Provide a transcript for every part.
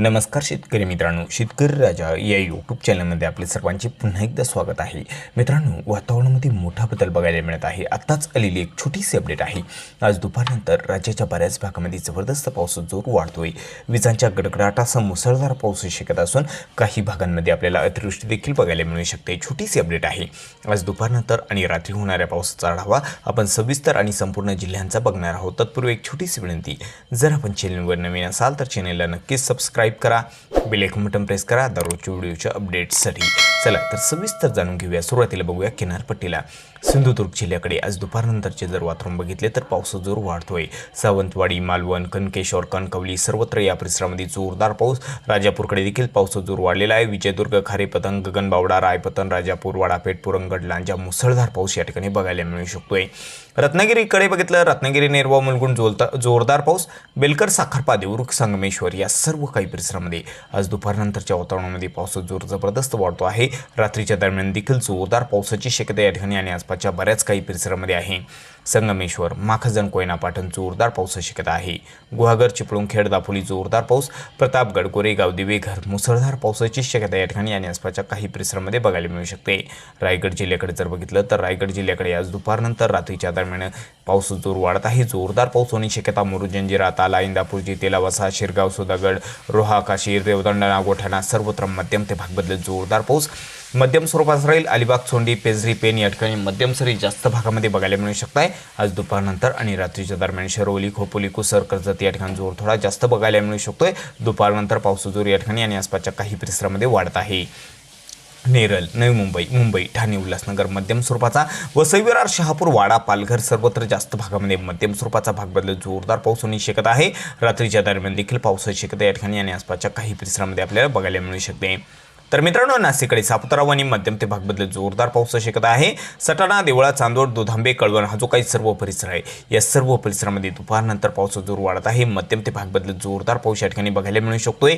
नमस्कार शेतकरी मित्रांनो शेतकरी राजा या यूट्यूब चॅनलमध्ये आपले सर्वांचे पुन्हा एकदा स्वागत आहे. मित्रांनो वातावरणामध्ये मोठा बदल बघायला मिळत आहे. आत्ताच आलेली एक छोटीशी अपडेट आहे. आज दुपारनंतर राज्याच्या बऱ्याच भागामध्ये जबरदस्त पाऊस जोर वाढतोय. विजांच्या गडगडाटासह मुसळधार पाऊस शकत असून काही भागांमध्ये आपल्याला अतिवृष्टी देखील बघायला मिळू शकते. छोटीशी अपडेट आहे. आज दुपारनंतर आणि रात्री होणाऱ्या पावसाचा आढावा आपण सविस्तर आणि संपूर्ण जिल्ह्यांचा बघणार आहोत. तत्पूर्वी एक छोटीशी विनंती. जर आपण चॅनलवर नवीन असाल तर चॅनलला नक्कीच सबस्क्राईब सबस्क्राईब करा बेलेकन बटन प्रेस करा दररोजच्या व्हिडिओच्या अपडेट्ससाठी चला तर सविस्तर जाणून घेऊया. सुरुवातीला बघूया किनारपट्टीला. सिंधुदुर्ग जिल्ह्याकडे आज दुपारनंतरचे जर वातावरण बघितले तर पाऊस जोर वाढतोय. सावंतवाडी मालवण कणकेश्वर कणकवली सर्वत्र या परिसरामध्ये जोरदार पाऊस. राजापूरकडे देखील पाऊस जोर वाढलेला आहे. विजयदुर्ग खारेपतंग गगनबावडा रायपतन राजापूर वाडापेठ पुरंगड लांजा मुसळधार पाऊस या ठिकाणी बघायला मिळू शकतोय. रत्नागिरीकडे बघितलं रत्नागिरी नेरवा मुलगुण जोलता जोरदार पाऊस. बेलकर साखरपा देवरुख संगमेश्वर या सर्व काही परिसरामध्ये आज दुपारनंतरच्या वातावरणामध्ये पावसाचा जोर जबरदस्त वाढतो आहे. रात्रीच्या दरम्यान देखील जोरदार पावसाची शक्यता या ठिकाणी आणि आसपासच्या बऱ्याच काही परिसरामध्ये आहे. संगमेश्वर माखजन कोयना पाटण जोरदार पाऊस शक्यता आहे. गुहागर चिपळूण खेड दापोली जोरदार पाऊस. प्रतापगड कोरेगाव दिवेघर मुसळधार पावसाची शक्यता या ठिकाणी आणि आसपासच्या काही परिसरामध्ये बघायला मिळू शकते. रायगड जिल्ह्याकडे जर बघितलं तर रायगड जिल्ह्याकडे आज दुपारनंतर रात्रीच्या दरम्यान पाऊस जोर वाढत आहे. जोरदार पाऊस होण्याची शक्यता मुरुजंजिरा ताला इंदापूरजी तेलावसा शिरगाव सुधागड रोहा काशीर देवदंड नागोठाणा सर्वत्र मध्यम ते भाग बदलत जोरदार पाऊस. मध्यम स्वरूपात राहील. अलिबाग चोंडी पेजरी पेन या ठिकाणी मध्यम सरी जास्त भागामध्ये बघायला मिळू शकताय. आज दुपारनंतर आणि रात्रीच्या दरम्यान शरवली खोपोली कुसर कर्जत या ठिकाणी जोर थोडा जास्त बघायला मिळू शकतोय. दुपारनंतर पाऊस जोर या ठिकाणी आणि आसपासच्या काही परिसरामध्ये वाढत आहे. नेरल नवी मुंबई मुंबई ठाणे उल्हासनगर मध्यम स्वरूपाचा वसई विरार शहापूर वाडा पालघर सर्वत्र जास्त भागामध्ये मध्यम स्वरूपाचा भाग बदल जोरदार पाऊस होणे शकत आहे. रात्रीच्या दरम्यान देखील पावसाची शक्यता या ठिकाणी आणि आसपासच्या काही परिसरामध्ये आपल्याला बघायला मिळू शकते. तर मित्रांनो नाशिककडे सापुतारा आणि मध्यम ते भागबद्दल जोरदार पाऊस शकत आहे. सटाणा देवळा चांदोड दुधांबे कळवण हा जो काही सर्व परिसर आहे या सर्व परिसरामध्ये दुपारनंतर पावसाचा जोर वाढत आहे. मध्यम ते भागबद्दल जोरदार पाऊस या ठिकाणी बघायला मिळू शकतोय.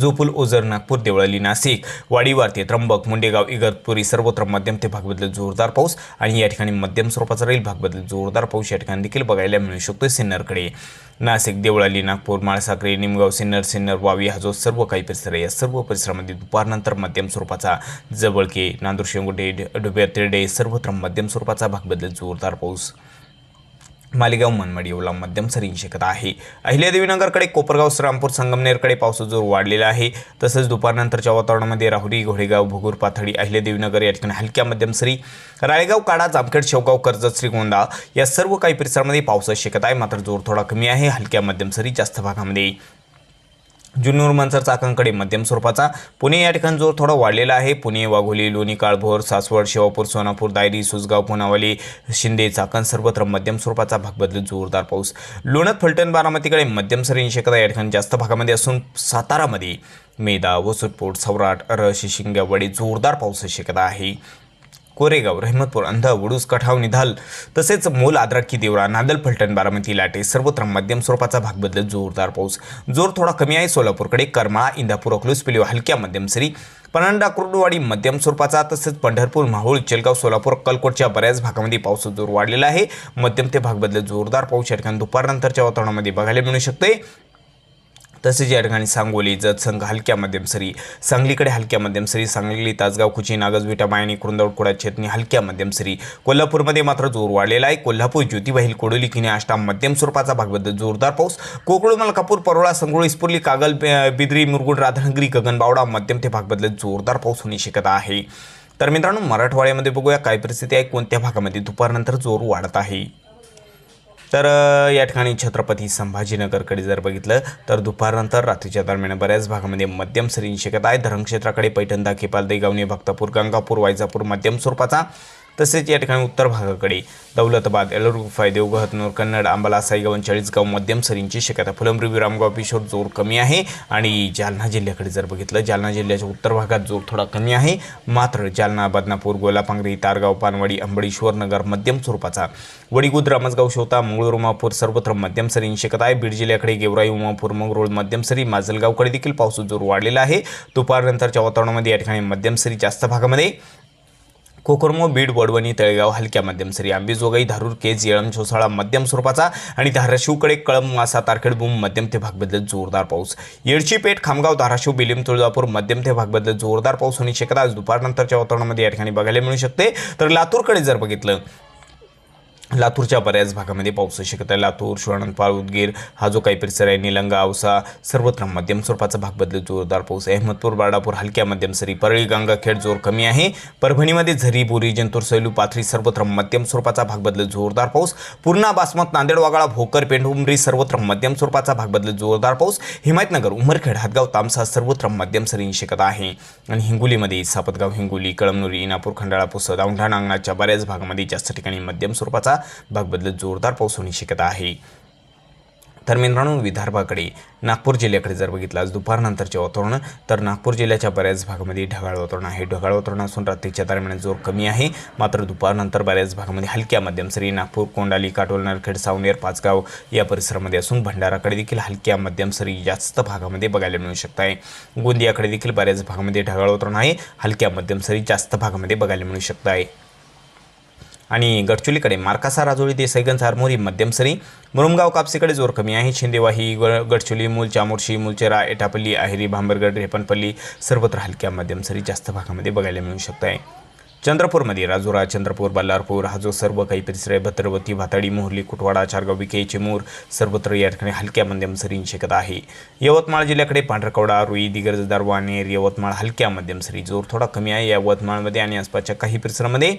जोपूल ओझर नागपूर देवळाली नाशिक वाडीवारते त्र्यंबक मुंडेगाव इगतपुरी सर्वत्र मध्यम ते भागबद्दल जोरदार पाऊस आणि या ठिकाणी मध्यम स्वरूपाचा राहील भागबद्दल जोरदार पाऊस. या ठिकाणी देखील बघायला मिळू शकतो सिन्नरकडे. नाशिक देवळाली नागपूर माळसाकरे निमगाव सिन्नर सिन्नर वावी हा जो सर्व काही परिसर आहे या सर्व परिसरामध्ये दुपारनंतर मध्यम स्वरूपाचा जवळके नांदूर शेंगोटे डुब्या तिरडे सर्वत्र मध्यम स्वरूपाचा भागबद्दल जोरदार पाऊस. मालेगाव मनमाड येवला मध्यम सरींची शक्यता आहे. अहिल्यादेवीनगरकडे कोपरगाव श्रामपूर संगमनेरकडे पावसाचा जोर वाढलेला आहे. तसंच दुपारनंतरच्या वातावरणामध्ये राहुरी घोडेगाव भुगूर पाथडी अहिल्यादेवीनगर या ठिकाणी हलक्या मध्यम सरी राळेगाव काडा जामखेड शेवगाव कर्जत श्रीगोंदा या सर्व काही परिसरामध्ये पावसाची शक्यता आहे. मात्र जोर थोडा कमी आहे. हलक्या मध्यम सरी जास्त भागामध्ये. जुन्नूर मनसर चाकांकडे मध्यम स्वरूपाचा. पुणे या ठिकाणी जोर थोडा वाढलेला आहे. पुणे वाघोली लोणी काळभोर सासवड शेवापूर सोनापूर दायरी सुसगाव पुनावली शिंदे चाकण सर्वत्र मध्यम स्वरूपाचा भाग बदलत जोरदार पाऊस. लोणत फलटण बारामतीकडे मध्यम सरींची शक्यता या ठिकाणी जास्त भागामध्ये असून सातारामध्ये मेदा वसुटपोट सौराट रशी शिंगावडी जोरदार पावसाची शक्यता आहे. कोरेगाव रहमतपूर अंधा वडूस कठाव निधाल तसेच मोल आद्राकी देवळा नादल फलटण बारामती लाटे सर्वत्र मध्यम स्वरूपाचा भाग बदलत जोरदार पाऊस. जोर थोडा कमी आहे सोलापूरकडे. करमाळा इंदापूर अकलूस पिलीव हलक्या मध्यम सरी पनंडा कुर्डवाडी मध्यम स्वरूपाचा तसेच पंढरपूर माहूळ चेलगाव सोलापूर अक्कलकोटच्या बऱ्याच भागामध्ये पाऊस जोर वाढलेला आहे. मध्यम ते भाग बदलत जोरदार पाऊस. या ठिकाणी दुपारनंतरच्या वातावरणामध्ये बघायला मिळू शकते तसेच या ठिकाणी सांगोली जतसंघ हलक्या मध्यम सरी सांगलीकडे हलक्या मध्यम सरी सांगली तासगाव खुची नागजविटा मायणी कुरुंदवडकुडा कुरुंदवड कुडा छेतनी हलक्या मध्यम सरी. कोल्हापूरमध्ये मात्र जोर वाढलेला आहे. कोल्हापूर ज्योतिबाहील कोडोली किने आष्टा मध्यम स्वरूपाचा भागबद्दल जोरदार पाऊस. कोकळ मलकापूर परोळा संगोळ इस्पुर्ली कागल बिद्री मुरगुड राधानगरी गगनबावडा मध्यम ते भागबद्दल जोरदार पाऊस होण्याची शक्यता आहे. तर मित्रांनो मराठवाड्यामध्ये बघूया काय परिस्थिती आहे. कोणत्या भागामध्ये दुपारनंतर जोर वाढत आहे? तर या ठिकाणी छत्रपती संभाजीनगरकडे जर बघितलं तर दुपारनंतर रात्रीच्या दरम्यान बऱ्याच भागामध्ये मध्यम सरींची शक्यता आहे धरणक्षेत्राकडे पैठण दाखेपाल देगावणी भक्तापूर गंगापूर वायजापूर मध्यम स्वरूपाचा तसेच या ठिकाणी उत्तर भागाकडे दौलताबाद एलरुफाय देवगह हतनूर कन्नड अंबाला साईगावन चाळीसगाव मध्यम सरींची शक्यता. फुलंब्री रामगाव पिशोर जोर कमी आहे आणि जालना जिल्ह्याकडे जर बघितलं जालना जिल्ह्याच्या उत्तर भागात जोर थोडा कमी आहे. मात्र जालना बदनापूर गोलापांगरी तारगाव पानवाडी अंबळीश्वर नगर मध्यम स्वरूपाचा. वडीगुद रामसगाव शोता मंगळूर उमापूर सर्वत्र मध्यम सरींची शक्यता आहे. बीड जिल्ह्याकडे गेवराई उमापूर मंगरुळ मध्यम सरी माजलगावकडे देखील पाऊस जोर वाढलेला आहे. दुपारनंतरच्या वातावरणामध्ये या ठिकाणी मध्यम सरी जास्त भागामध्ये. कोकरमो बीड वडवणी तळेगाव हलक्या मध्यम सरी आंबेजोगाई धारूर केज येळम चोसाळा मध्यम स्वरूपाचा आणि धाराशिवकडे कळम मासा तारखेड बुम मध्यम ते भागबद्दल जोरदार पाऊस. येडची पेठ खामगाव धाराशिव बिलिम तुळजापूर मध्यम ते भागबद्दल जोरदार पाऊस होण्याची शक्यता आज दुपारनंतरच्या वातावरणामध्ये या ठिकाणी बघायला मिळू शकते. तर लातूरकडे जर बघितलं लातूरच्या बऱ्याच भागामध्ये पाऊस शक्यता आहे. लातूर शिवाणंदपाळ उदगीर हा जो काही परिसर आहे निलंगा औसा सर्वत्र मध्यम स्वरूपाचा भाग बदलत जोरदार पाऊस अहमदपूर बाळापूर हलक्या मध्यम सरी परळी गंगाखेड जोर कमी आहे. परभणीमध्ये झरी बोरी जंतूर सैलू पाथरी सर्वत्र मध्यम स्वरूपाचा भाग बदलत जोरदार पाऊस. पूर्णा बासमत नांदेड वागाळा भोकर पेंढुंबरी सर्वत्र मध्यम स्वरूपाचा भाग बदलत जोरदार पाऊस. हिमायतनगर उमरखेड हातगाव तामसा सर्वत्र मध्यम सरी शक्यता आहे. आणि हिंगोलीमध्ये सापतगाव हिंगोली कळमनुरी इनापूर खंडाळा पुसद औंढा नांगणाच्या बऱ्याच भागामध्ये जास्त ठिकाणी मध्यम स्वरूपाचा भाग बदलत जोरदार पाऊस होण्याची शक्यता आहे. तर मित्रांनो विदर्भाकडे नागपूर जिल्ह्याकडे जर बघितलं आज दुपारनंतरचे वातावरण तर नागपूर जिल्ह्याच्या बऱ्याच भागामध्ये ढगाळ वातावरण आहे. ढगाळ वातावरण असून रात्रीच्या दरम्यान जोर कमी आहे. मात्र दुपारनंतर बऱ्याच भागामध्ये हलक्या मध्यम सरी नागपूर कोंडाली काटोल नरखेड सावनेर पाचगाव या परिसरामध्ये असून भंडाराकडे देखील हलक्या मध्यम सरी जास्त भागामध्ये बघायला मिळू शकत आहे. गोंदियाकडे देखील बऱ्याच भागामध्ये ढगाळ वातावरण आहे. हलक्या मध्यम सरी जास्त भागामध्ये बघायला मिळू शकत आहे. आणि गडचुलीकडे मार्कासा राजोळी देसाईगंज आरमोरी मध्यमसरी मुरुमगाव कापसीकडे जोर कमी आहे. शिंदेवाही ग गडचुली मूल चामोर्शी मुलचेरा एटापल्ली आहेरी भांबरगड रेपनपल्ली सर्वत्र हलक्या मध्यमसरी जास्त भागामध्ये बघायला मिळू शकत आहे चंद्रपूरमध्ये राजुरा चंद्रपूर बल्लारपूर हा जो सर्व काही परिसर आहे भद्रवती भाताडी मोहर्ली कुटवाडा चारगाव विखे चिमूर सर्वत्र या ठिकाणी हलक्या मध्यम सरींची शक्यता आहे. यवतमाळ जिल्ह्याकडे पांढरकवडा रुई दिग्रज वानेर यवतमाळ हलक्या मध्यम सरी जोर थोडा कमी आहे. यवतमाळमध्ये आणि आसपासच्या काही परिसरामध्ये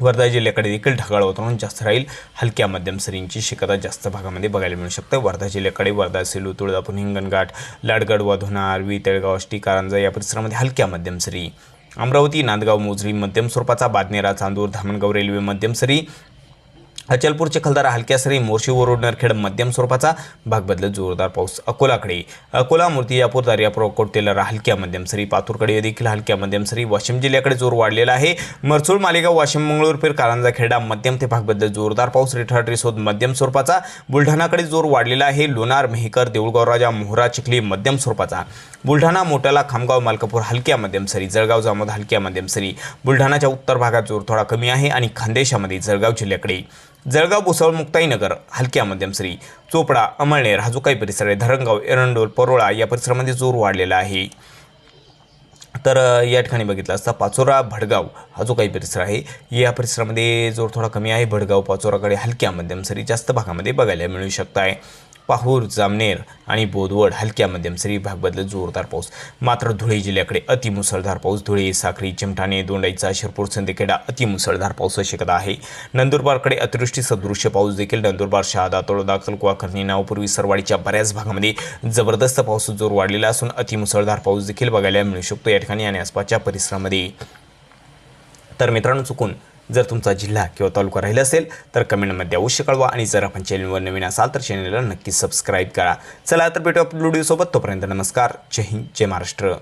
वर्धा जिल्ह्याकडे देखील ढगाळ वातावरण जास्त राहील. हलक्या मध्यम सरींची शक्यता जास्त भागामध्ये बघायला मिळू शकतं. वर्धा जिल्ह्याकडे वर्धा सेलू तुळजापूर हिंगणघाट लाडगड वाधोना आरवी तळगाव आष्टी कारंजा या परिसरामध्ये हलक्या मध्यम सरी. अमरावती नांदगाव मोजरी मध्यम स्वरूपाचा बादनेरा चांदूर धामणगाव रेल्वे मध्यम सरी. अचलपूर चिखलदरा हलक्या सरी मोर्शीवर नरखेड मध्यम स्वरूपाचा भाग बदलत जोरदार पाऊस अकोलाकडे. अकोला मूर्तिजापूर दर्यापूर कोटेलरा हलक्या मध्यम सरी पातूरकडे देखील हलक्या मध्यम सरी. वाशिम जिल्ह्याकडे जोर वाढलेला आहे. मरसूळ मालेगाव वाशिम मंगळूरपीर कारंजा खेडा मध्यम ते भाग बदलत जोरदार पाऊस. रिठाड रिसोद मध्यम स्वरूपाचा. बुलढाणाकडे जोर वाढलेला आहे. लोणार मेहकर देऊळगाव राजा मोहरा चिखली मध्यम स्वरूपाचा. बुलढाणा मोटाला खामगाव मालकापूर हलक्या मध्यम सरी जळगाव जामोद हलक्या मध्यम सरी. बुलढाणाच्या उत्तर भागात जोर थोडा कमी आहे आणि खानदेशामध्ये जळगाव जिल्ह्याकडे. जळगाव भुसावळ मुक्ताईनगर हलक्या मध्यम श्री चोपडा अमळनेर हा जो काही परिसर आहे धरणगाव एरंडोल परोळा या परिसरामध्ये जोर वाढलेला आहे. तर या ठिकाणी बघितलं असता पाचोरा भडगाव हा जो काही परिसर आहे. या परिसरामध्ये जोर थोडा कमी आहे. भडगाव पाचोराकडे हलक्या मध्यम सरी जास्त भागामध्ये बघायला मिळू शकत आहे पाहूर जामनेर आणि बोदवड हलक्या मध्यम सरी भाग जोरदार पाऊस. मात्र धुळे जिल्ह्याकडे अतिमुसळधार पाऊस. धुळे साखरी चिमठाणे दोंडाईचा शिरपूर सिंदखेडा अतिमुसळधार पाऊस शक्यता आहे. नंदुरबारकडे अतिवृष्टी सदृश्य पाऊस देखील नंदुरबार शहादा तळोदा कलकुवा खर्नी नावपूर्वी सरवाडीच्या बऱ्याच भागामध्ये जबरदस्त पाऊस जोर वाढलेला असून अतिमुसळधार पाऊस देखील बघायला मिळू शकतो. या ठिकाणी आणि आसपासच्या परिसरामध्ये. तर मित्रांनो चुकून जर तुमचा जिल्हा किंवा तालुका राहिला असेल तर कमेंटमध्ये अवश्य कळवा आणि जर आपण चॅनलवर नवीन असाल तर चॅनलला नक्की सबस्क्राईब करा. चला तर भेटू आपल्या व्हिडिओसोबत. तोपर्यंत नमस्कार. जय हिंद जय महाराष्ट्र.